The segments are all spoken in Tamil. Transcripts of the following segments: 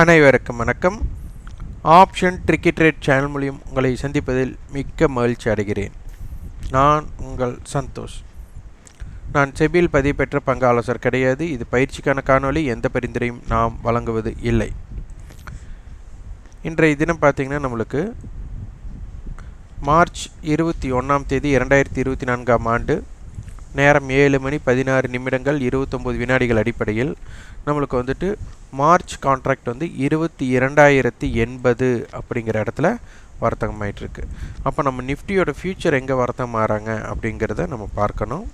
அனைவருக்கும் வணக்கம். ஆப்ஷன் ட்ரிக்கி ட்ரேட் சேனல் மூலியம் உங்களை சந்திப்பதில் மிக்க மகிழ்ச்சி அடைகிறேன். நான் உங்கள் சந்தோஷ். நான் செபியில் பதிவு பெற்ற பங்காலோசர் கிடையாது. இது பயிற்சிக்கான காணொளி. எந்த பரிந்துரையும் நாம் வழங்குவது இல்லை. இன்றைய தினம் பார்த்திங்கன்னா நம்மளுக்கு மார்ச் இருபத்தி ஒன்றாம் தேதி இரண்டாயிரத்தி இருபத்தி நான்காம் ஆண்டு நேரம் ஏழு மணி பதினாறு நிமிடங்கள் இருபத்தொம்போது வினாடிகள் அடிப்படையில் நம்மளுக்கு வந்துட்டு மார்ச் கான்ட்ராக்ட் வந்து இருபத்தி இரண்டாயிரத்தி எண்பது அப்படிங்கிற இடத்துல வர்த்தகம் ஆகிட்டுருக்கு அப்போ நம்ம நிஃப்டியோட ஃப்யூச்சர் எங்கே வர்த்தகம் ஆகிறாங்க அப்படிங்கிறத நம்ம பார்க்கணும்.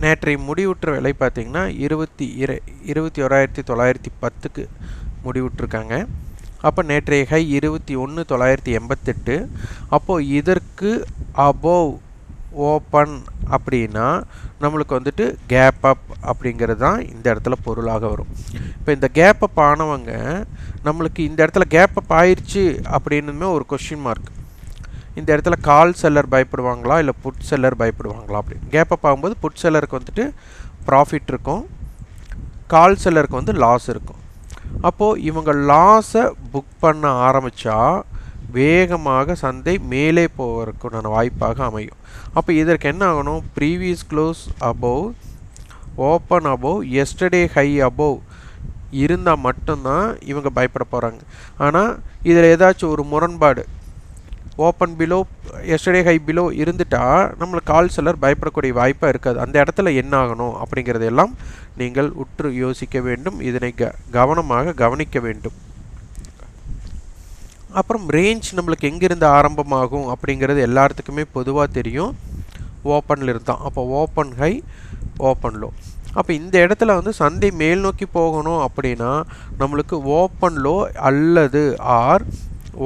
நேற்றை முடிவுற்ற விலை பார்த்திங்கன்னா இருபத்தி இர இருபத்தி ஓராயிரத்தி தொள்ளாயிரத்தி பத்துக்கு முடிவுற்றிருக்காங்க. அப்போ நேற்றைய ஹை இருபத்தி ஒன்று தொள்ளாயிரத்தி எண்பத்தெட்டு. அப்போது இதற்கு அபோவ் ஓப்பன் அப்படின்னா நம்மளுக்கு வந்துட்டு கேப் அப் அப்படிங்கிறது தான் இந்த இடத்துல பொருளாக வரும். இப்போ இந்த கேப் அப் ஆனவங்க நம்மளுக்கு இந்த இடத்துல கேப் அப் ஆயிடுச்சு அப்படின்னுமே ஒரு கொஷின் மார்க் இந்த இடத்துல கால் செல்லர் பயப்படுவாங்களா? இல்லை புட் செல்லர் பயப்படுவாங்களா? அப்படின்னு. கேப் அப் ஆகும்போது புட் செல்லருக்கு வந்துட்டு ப்ராஃபிட் இருக்கும். கால் செல்லருக்கு வந்து லாஸ் இருக்கும். அப்போது இவங்க லாஸை புக் பண்ண ஆரம்பித்தா வேகமாக சந்தை மேலே போவதற்குண்டான வாய்ப்பாக அமையும். அப்போ இதற்கு என்ன ஆகணும்? Previous close above open above yesterday high above இருந்தால் மட்டும்தான் இவங்க பயப்பட போகிறாங்க ஆனால் இதில் ஏதாச்சும் ஒரு முரண்பாடு open below yesterday high below இருந்துட்டால் நம்மளுக்கு கால் செல்லர் பயப்படக்கூடிய வாய்ப்பாக இருக்காது. அந்த இடத்துல என்ன ஆகணும் அப்படிங்கிறதெல்லாம் நீங்கள் உற்று யோசிக்க வேண்டும். இதனை க கவனமாக கவனிக்க வேண்டும். அப்புறம் ரேஞ்ச் நம்மளுக்கு எங்கேருந்து ஆரம்பமாகும் அப்படிங்கிறது எல்லாத்துக்குமே பொதுவாக தெரியும். ஓப்பனில் இருந்தான் அப்போ ஓப்பன் ஹை ஓப்பன் லோ அப்போ இந்த இடத்துல வந்து சந்தை மேல் நோக்கி போகணும் அப்படின்னா நம்மளுக்கு ஓப்பன் லோ அல்லது ஆர்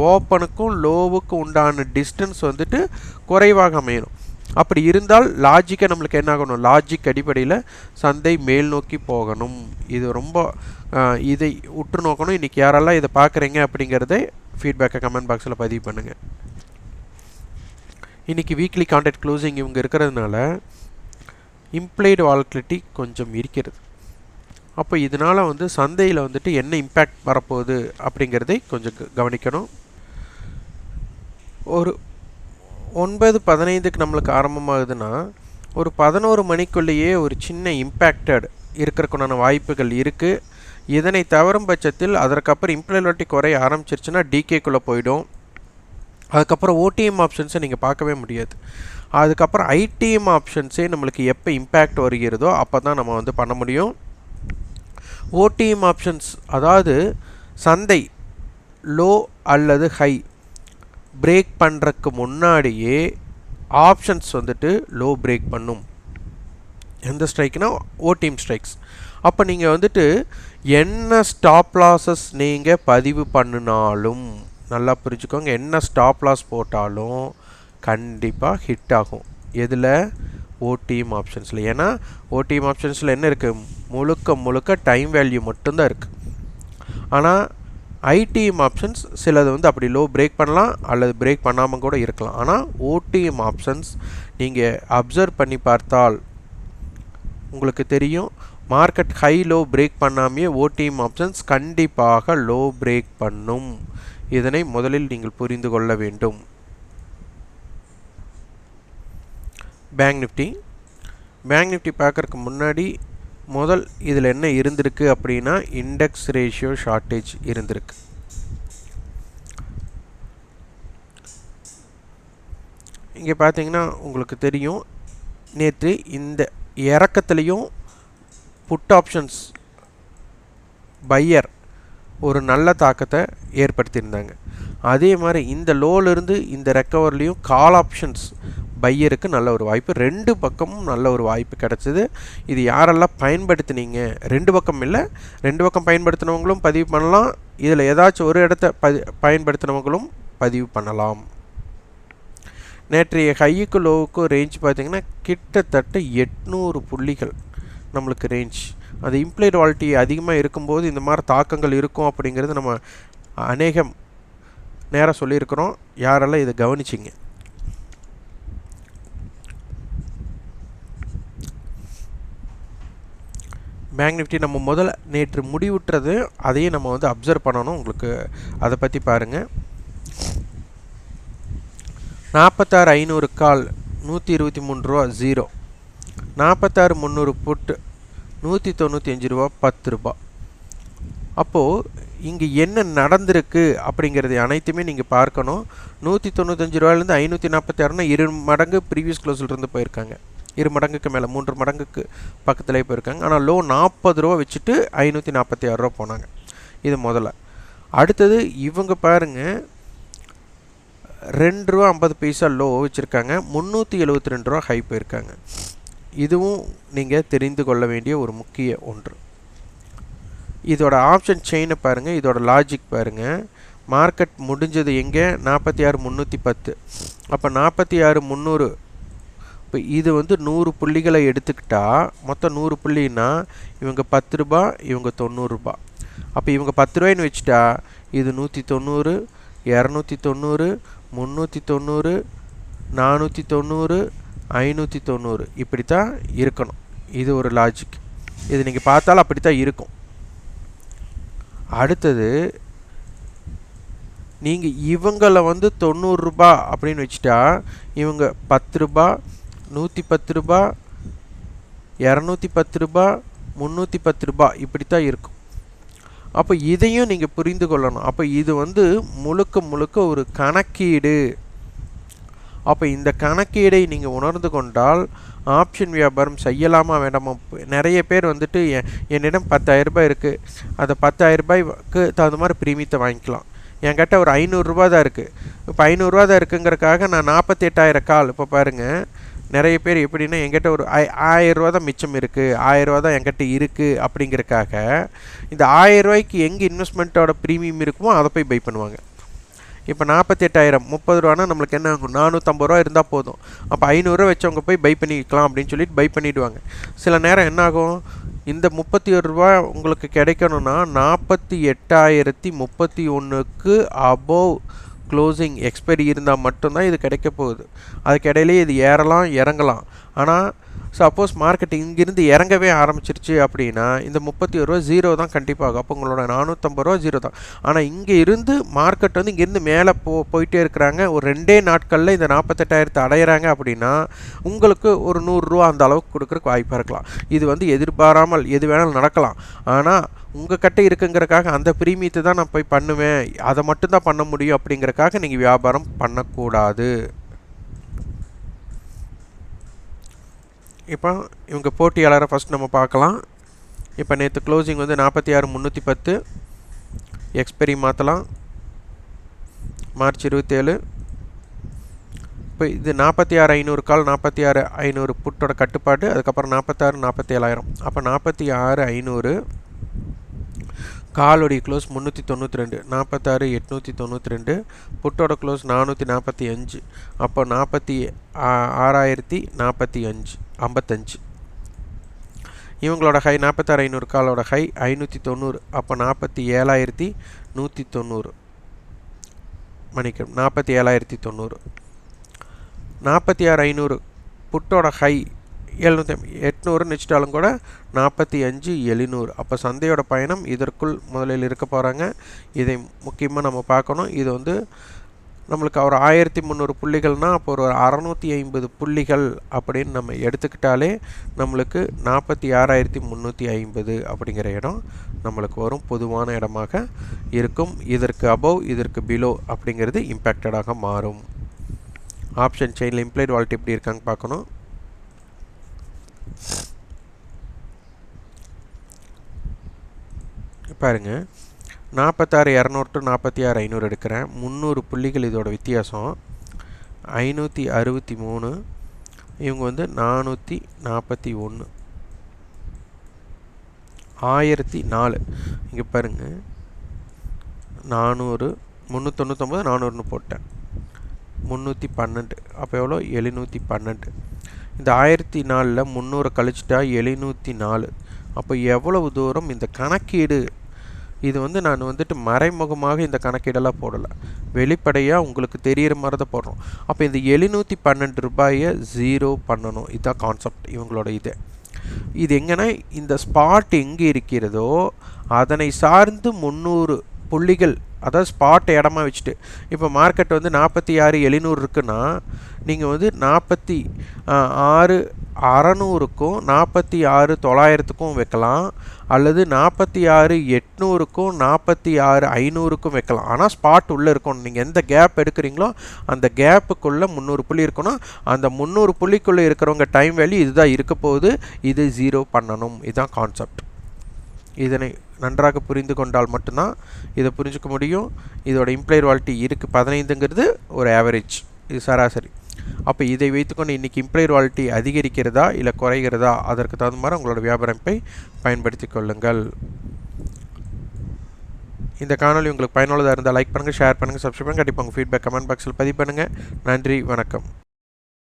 ஓப்பனுக்கும் லோவுக்கும் உண்டான டிஸ்டன்ஸ் வந்துட்டு குறைவாக அமையணும். அப்படி இருந்தால் லாஜிக்கை நம்மளுக்கு என்ன ஆகணும்? லாஜிக் அடிப்படையில் சந்தை மேல் நோக்கி போகணும். இது ரொம்ப இதை உற்று நோக்கணும். இன்றைக்கி யாரெல்லாம் இதை பார்க்குறீங்க அப்படிங்கிறத ஃபீட்பேக்கை கமெண்ட் பாக்ஸில் பதிவு பண்ணுங்கள் இன்றைக்கி வீக்லி கான்டாக்ட் க்ளோசிங் இவங்க இருக்கிறதுனால இம்ப்ளைடு வால்கிலிட்டி கொஞ்சம் இருக்கிறது. அப்போ இதனால் வந்து சந்தையில் வந்துட்டு என்ன இம்பேக்ட் வரப்போகுது அப்படிங்கிறதை கொஞ்சம் கவனிக்கணும். ஒரு ஒன்பது பதினைந்துக்கு நம்மளுக்கு ஆரம்பமாகுதுன்னா ஒரு பதினோரு மணிக்குள்ளேயே ஒரு சின்ன இம்பேக்டட் இருக்கிறக்குண்டான வாய்ப்புகள் இருக்குது இதனை தவறும் பட்சத்தில் அதற்கப்புறம் இம்ப்ளாய்பிலிட்டி குறைய ஆரம்பிச்சிருச்சுன்னா டிகேக்குள்ளே போயிடும். அதுக்கப்புறம் ஓடிஎம் ஆப்ஷன்ஸை நீங்கள் பார்க்கவே முடியாது. அதுக்கப்புறம் ஐடிஎம் ஆப்ஷன்ஸே நம்மளுக்கு எப்போ இம்பேக்ட் வருகிறதோ அப்போ தான் நம்ம வந்து பண்ண முடியும். ஓடிஎம் ஆப்ஷன்ஸ் அதாவது சந்தை லோ அல்லது ஹை பிரேக் பண்ணுறதுக்கு முன்னாடியே ஆப்ஷன்ஸ் வந்துட்டு லோ பிரேக் பண்ணும். எந்த ஸ்ட்ரைக்னா ஓடிஎம் ஸ்ட்ரைக்ஸ் அப்போ நீங்கள் வந்துட்டு என்ன ஸ்டாப் லாஸஸ் நீங்கள் பதிவு பண்ணினாலும் நல்லா புரிஞ்சுக்கோங்க என்ன ஸ்டாப் லாஸ் போட்டாலும் கண்டிப்பாக ஹிட் ஆகும். எதில்? ஓடிஎம் ஆப்ஷன்ஸில் ஏன்னா ஓடிஎம் ஆப்ஷன்ஸில் என்ன இருக்குது முழுக்க முழுக்க டைம் வேல்யூ மட்டும்தான் இருக்குது ஆனால் ஐடிஎம் ஆப்ஷன்ஸ் சிலது வந்து அப்படி லோ பிரேக் பண்ணலாம் அல்லது பிரேக் பண்ணாமல் கூட இருக்கலாம். ஆனால் ஓடிஎம் ஆப்ஷன்ஸ் நீங்கள் அப்சர்வ் பண்ணி பார்த்தால் உங்களுக்கு தெரியும் மார்க்கெட் ஹை லோ பிரேக் பண்ணாமையே ஓடிஎம் ஆப்ஷன்ஸ் கண்டிப்பாக லோ பிரேக் பண்ணும். இதனை முதலில் நீங்கள் புரிந்து கொள்ள வேண்டும். பேங்க் நிஃப்டி பேங்க் நிஃப்டி பார்க்குறதுக்கு முன்னாடி முதல் இதில் என்ன இருந்திருக்கு அப்படின்னா இண்டெக்ஸ் ரேஷியோ ஷார்ட்டேஜ் இருந்திருக்கு. இங்கே பார்த்தீங்கன்னா உங்களுக்கு தெரியும் நேற்று இந்த இறக்கத்துலேயும் புட் ஆப்ஷன்ஸ் பையர் ஒரு நல்ல தாக்கத்தை ஏற்படுத்தியிருந்தாங்க. அதே மாதிரி இந்த லோலேருந்து இந்த ரெக்கவர்லேயும் கால் ஆப்ஷன்ஸ் பையருக்கு நல்ல ஒரு வாய்ப்பு ரெண்டு பக்கமும் நல்ல ஒரு வாய்ப்பு கிடச்சிது. இது யாரெல்லாம் பயன்படுத்தினீங்க? ரெண்டு பக்கம் இல்லை ரெண்டு பக்கம் பயன்படுத்தினவங்களும் பதிவு பண்ணலாம். இதில் ஏதாச்சும் ஒரு இடத்த பதி பயன்படுத்தினவங்களும் பதிவு பண்ணலாம். நேற்றைய ஹையுக்கு லோவுக்கும் ரேஞ்ச் பார்த்திங்கன்னா கிட்டத்தட்ட எட்நூறு புள்ளிகள் நம்மளுக்கு ரேஞ்ச் அந்த இம்ப்ளைட் வாலிட்டி அதிகமாக இருக்கும்போது இந்த மாதிரி தாக்கங்கள் இருக்கும் அப்படிங்கிறது நம்ம அநேகம் நேராக சொல்லியிருக்கிறோம். யாரெல்லாம் இதை கவனிச்சிங்க? பேங்க் நிஃப்டி நம்ம முதல்ல நேற்று முடிவுற்றது அதையும் நம்ம வந்து அப்சர்வ் பண்ணணும். உங்களுக்கு அதை பற்றி பாருங்கள் நாற்பத்தாறு ஐநூறு கால் நூற்றி இருபத்தி மூணு ரூபா ஜீரோ நாற்பத்தாறு முந்நூறு புட்டு நூற்றி தொண்ணூற்றி அஞ்சு ரூபா பத்து ரூபா. அப்போது இங்கே என்ன நடந்திருக்கு அப்படிங்கிறது அனைத்துமே நீங்கள் பார்க்கணும். நூற்றி தொண்ணூத்தஞ்சு ரூபாயிலேருந்து ஐநூற்றி நாற்பத்தி ஆறுனா இரு மடங்கு ப்ரீவியஸ் க்ளோஸ்லேருந்து போயிருக்காங்க. இரு மடங்குக்கு மேலே மூன்று மடங்குக்கு பக்கத்துலேயே போயிருக்காங்க. ஆனால் லோ நாற்பது ரூபா வச்சுட்டு ஐநூற்றி நாற்பத்தி ஆறு ரூபா போனாங்க. இது முதல்ல. அடுத்தது இவங்க பாருங்கள் ரெண்டு ரூபா ஐம்பது பைசா லோ வச்சுருக்காங்க. முந்நூற்றி எழுபத்தி ரெண்டு ரூபா ஹை போயிருக்காங்க. இதுவும் நீங்கள் தெரிந்து கொள்ள வேண்டிய ஒரு முக்கிய ஒன்று. இதோட ஆப்ஷன் செயினை பாருங்கள் இதோட லாஜிக் பாருங்கள் மார்க்கெட் முடிஞ்சது எங்கே? நாற்பத்தி ஆறு முந்நூற்றி பத்து. அப்போ நாற்பத்தி ஆறு முந்நூறு இப்போ இது வந்து நூறு புள்ளிகளை எடுத்துக்கிட்டால் மொத்தம் நூறு புள்ளின்னா இவங்க பத்து ரூபா இவங்க தொண்ணூறுரூபா அப்போ இவங்க பத்து ரூபாய்னு வச்சுட்டா இது நூற்றி தொண்ணூறு இரநூத்தி தொண்ணூறு முந்நூற்றி தொண்ணூறு நானூற்றி தொண்ணூறு ஐநூற்றி தொண்ணூறு. இப்படி தான் இருக்கணும். இது ஒரு லாஜிக் இது நீங்கள் பார்த்தாலும் அப்படி தான் இருக்கும். அடுத்தது நீங்கள் இவங்களை வந்து தொண்ணூறுரூபா அப்படின்னு வச்சுட்டா இவங்க பத்து ரூபா நூற்றி பத்து ரூபா இரநூத்தி பத்து ரூபா முந்நூற்றி பத்து ரூபா இப்படி தான் இருக்கும். அப்போ இதையும் நீங்கள் புரிந்து கொள்ளணும். அப்போ இது வந்து முழுக்க முழுக்க ஒரு கணக்கீடு. அப்போ இந்த கணக்கீடை நீங்கள் உணர்ந்து கொண்டால் ஆப்ஷன் வியாபாரம் செய்யலாமா வேண்டாமா? நிறைய பேர் வந்துட்டு என்னிடம் பத்தாயிரம் ரூபாய் இருக்குது அந்த பத்தாயிரம் ரூபாய்க்கு தகுந்த மாதிரி பிரீமியத்தை வாங்கிக்கலாம். என்கிட்ட ஒரு ஐநூறுரூபா தான் இருக்குது இப்போ ஐநூறுரூவா தான் இருக்குங்கிறக்காக நான் நாற்பத்தி எட்டாயிரம் கால். இப்போ பாருங்கள் நிறைய பேர் எப்படின்னா என்கிட்ட ஒரு ஆய் ஆயிரரூவா தான் மிச்சம் இருக்குது ஆயிரரூவா தான் என்கிட்ட இருக்குது அப்படிங்கிறக்காக இந்த ஆயிரரூவாய்க்கு எங்கே இன்வெஸ்ட்மெண்ட்டோட ப்ரீமியம் இருக்குமோ அதை போய் பை பண்ணுவாங்க. இப்போ நாற்பத்தெட்டாயிரம் முப்பது ரூபானா நம்மளுக்கு என்ன ஆகும்? நானூற்றம்பது ரூபா இருந்தால் போதும். அப்போ ஐநூறுரூவா வச்சவங்க போய் பை பண்ணிக்கலாம் அப்படின்னு சொல்லிட்டு பை பண்ணிவிடுவாங்க சில நேரம் என்ன ஆகும்? இந்த முப்பத்தி ஒரு ரூபா உங்களுக்கு கிடைக்கணும்னா நாற்பத்தி எட்டாயிரத்தி முப்பத்தி ஒன்றுக்கு அபோவ் க்ளோசிங் எக்ஸ்பைரி இருந்தால் மட்டும்தான் இது கிடைக்க போகுது. அதுக்கு இடையிலே இது ஏறலாம் இறங்கலாம். ஆனால் சப்போஸ் மார்க்கெட் இங்கேருந்து இறங்கவே ஆரம்பிச்சிருச்சு அப்படின்னா இந்த முப்பத்தி ஒரு ரூபா ஜீரோ தான் கண்டிப்பாக. ஆகும் அப்போ உங்களோட நானூற்றம்பது ரூபா ஜீரோ தான். ஆனால் இங்கே இருந்து மார்க்கெட் வந்து இங்கேருந்து மேலே போ போயிட்டே இருக்கிறாங்க. ஒரு ரெண்டே நாட்களில் இந்த நாற்பத்தெட்டாயிரத்தை அடையிறாங்க அப்படின்னா உங்களுக்கு ஒரு நூறுரூவா அந்த அளவுக்கு கொடுக்குறக்கு வாய்ப்பாக இருக்கலாம். இது வந்து எதிர்பாராமல் எது வேணாலும் நடக்கலாம். ஆனால் உங்கள் கட்டை இருக்குங்கிறக்காக அந்த பிரீமியத்தை தான் நான் போய் பண்ணுவேன். அதை மட்டும்தான் பண்ண முடியும் அப்படிங்கிறக்காக நீங்கள் வியாபாரம் பண்ணக்கூடாது. இப்போ இவங்க போட்டியாளரை ஃபஸ்ட் நம்ம பார்க்கலாம். இப்போ நேற்று க்ளோசிங் வந்து நாற்பத்தி ஆறு முந்நூற்றி பத்து. எக்ஸ்பெரி மாற்றலாம் மார்ச் இருபத்தேழு. இப்போ இது நாற்பத்தி ஆறு ஐநூறு கால் நாற்பத்தி ஆறு ஐநூறு புட்டோட கட்டுப்பாடு. அதுக்கப்புறம் நாற்பத்தாறு நாற்பத்தி ஏழாயிரம் அப்போ நாற்பத்தி ஆறு ஐநூறு. காலோடைய க்ளோஸ் முந்நூற்றி தொண்ணூற்றி ரெண்டு நாற்பத்தாறு எட்நூற்றி தொண்ணூற்றி ரெண்டு புட்டோட க்ளோஸ் நானூற்றி நாற்பத்தி அஞ்சு அப்போ நாற்பத்தி ஆறாயிரத்தி நாற்பத்தி அஞ்சு ஐம்பத்தஞ்சு. இவங்களோட ஹை நாற்பத்தாறு ஐநூறு காலோட ஹை ஐநூற்றி தொண்ணூறு அப்போ நாற்பத்தி ஏழாயிரத்தி நூற்றி தொண்ணூறு. மணிக்கம் நாற்பத்தி ஏழாயிரத்தி தொண்ணூறு. நாற்பத்தி ஆறு ஐநூறு புட்டோட ஹை எழுநூற்றி எட்நூறுன்னு வச்சுட்டாலும் கூட நாற்பத்தி அஞ்சு எழுநூறு. அப்போ சந்தையோட பயணம் இதற்குள் முதலில் இருக்க போகிறாங்க இதை முக்கியமாக நம்ம பார்க்கணும். இது வந்து நம்மளுக்கு ஒரு ஆயிரத்தி முந்நூறு புள்ளிகள்னால் அப்போ ஒரு அறநூற்றி ஐம்பது புள்ளிகள் அப்படின்னு நம்ம எடுத்துக்கிட்டாலே நம்மளுக்கு நாற்பத்தி ஆறாயிரத்தி முந்நூற்றி ஐம்பது அப்படிங்கிற இடம் நம்மளுக்கு வரும். பொதுவான இடமாக இருக்கும். இதற்கு அபவ் இதற்கு பிலோ அப்படிங்கிறது இம்பேக்டடாக மாறும். ஆப்ஷன் செயினில் இம்ப்ளைட் வால்ட் எப்படி இருக்காங்க பார்க்கணும். பாருங்கள் நாற்பத்தாறு இரநூறு டு நாற்பத்தி ஆறு ஐநூறு எடுக்கிறேன். முந்நூறு புள்ளிகள் இதோட வித்தியாசம். ஐநூற்றி அறுபத்தி மூணு இவங்க வந்து நானூற்றி நாற்பத்தி ஒன்று ஆயிரத்தி நாலு. இங்கே பாருங்கள் நானூறு முந்நூற்றொண்ணூற்றொம்பது நானூறுன்னு போட்டேன். முந்நூற்றி பன்னெண்டு. அப்போ எவ்வளோ? எழுநூற்றி பன்னெண்டு. இந்த ஆயிரத்தி நாலில் முந்நூறு கழிச்சிட்டா எழுநூற்றி நாலு. அப்போ எவ்வளவு தூரம் இந்த கணக்கீடு இது வந்து நான் வந்துட்டு மறைமுகமாக இந்த கணக்கீடெல்லாம் போடலை. வெளிப்படையாக உங்களுக்கு தெரிகிற மாதிரி தான் போடுறோம். அப்போ இந்த எழுநூற்றி பன்னெண்டு ரூபாயை ஜீரோ பண்ணணும். இதுதான் கான்செப்ட் இவங்களோட இது. இது எங்கன்னா இந்த ஸ்பாட் எங்கே இருக்கிறதோ அதனை சார்ந்து முந்நூறு புள்ளிகள் அதாவது ஸ்பாட் இடமா வச்சுட்டு இப்போ மார்க்கெட் வந்து நாற்பத்தி ஆறு எழுநூறு இருக்குன்னா நீங்கள் வந்து நாற்பத்தி ஆறு அறநூறுக்கும் நாற்பத்தி ஆறு தொள்ளாயிரத்துக்கும் வைக்கலாம் அல்லது நாற்பத்தி ஆறு எட்நூறுக்கும் நாற்பத்தி ஆறு ஐநூறுக்கும் வைக்கலாம். ஆனால் ஸ்பாட் உள்ளே இருக்கணும். நீங்கள் எந்த கேப் எடுக்கிறீங்களோ அந்த கேப்புக்குள்ளே முந்நூறு புள்ளி இருக்கணும். அந்த முந்நூறு புள்ளிக்குள்ளே இருக்கிறவங்க டைம் வேல்யூ இதுதான் இருக்க போகுது. இது ஜீரோ பண்ணணும். இதுதான் கான்செப்ட் இதனை நன்றாக புரிந்து கொண்டால் மட்டும்தான் இதை புரிஞ்சுக்க முடியும். இதோட இம்ப்ளாயர் வாலிட்டி இருக்குது பதினைந்துங்கிறது ஒரு ஆவரேஜ் இது சராசரி. அப்போ இதை வைத்துக்கொண்டு இன்றைக்கி இம்ப்ளைர் வாலிட்டி அதிகரிக்கிறதா இல்லை குறைகிறதா? அதற்கு தகுந்த மாதிரி உங்களோட வியாபாரப்பை பயன்படுத்தி கொள்ளுங்கள். இந்த காணொலி உங்களுக்கு பயனுள்ளதாக இருந்தால் லைக் பண்ணுங்கள் ஷேர் பண்ணுங்கள் சப்ஸ்கிரைப் பண்ணுங்கள் கண்டிப்பாக உங்கள் ஃபீட்பேக் கமெண்ட் பாக்ஸில் பதிவு பண்ணுங்கள் நன்றி வணக்கம்.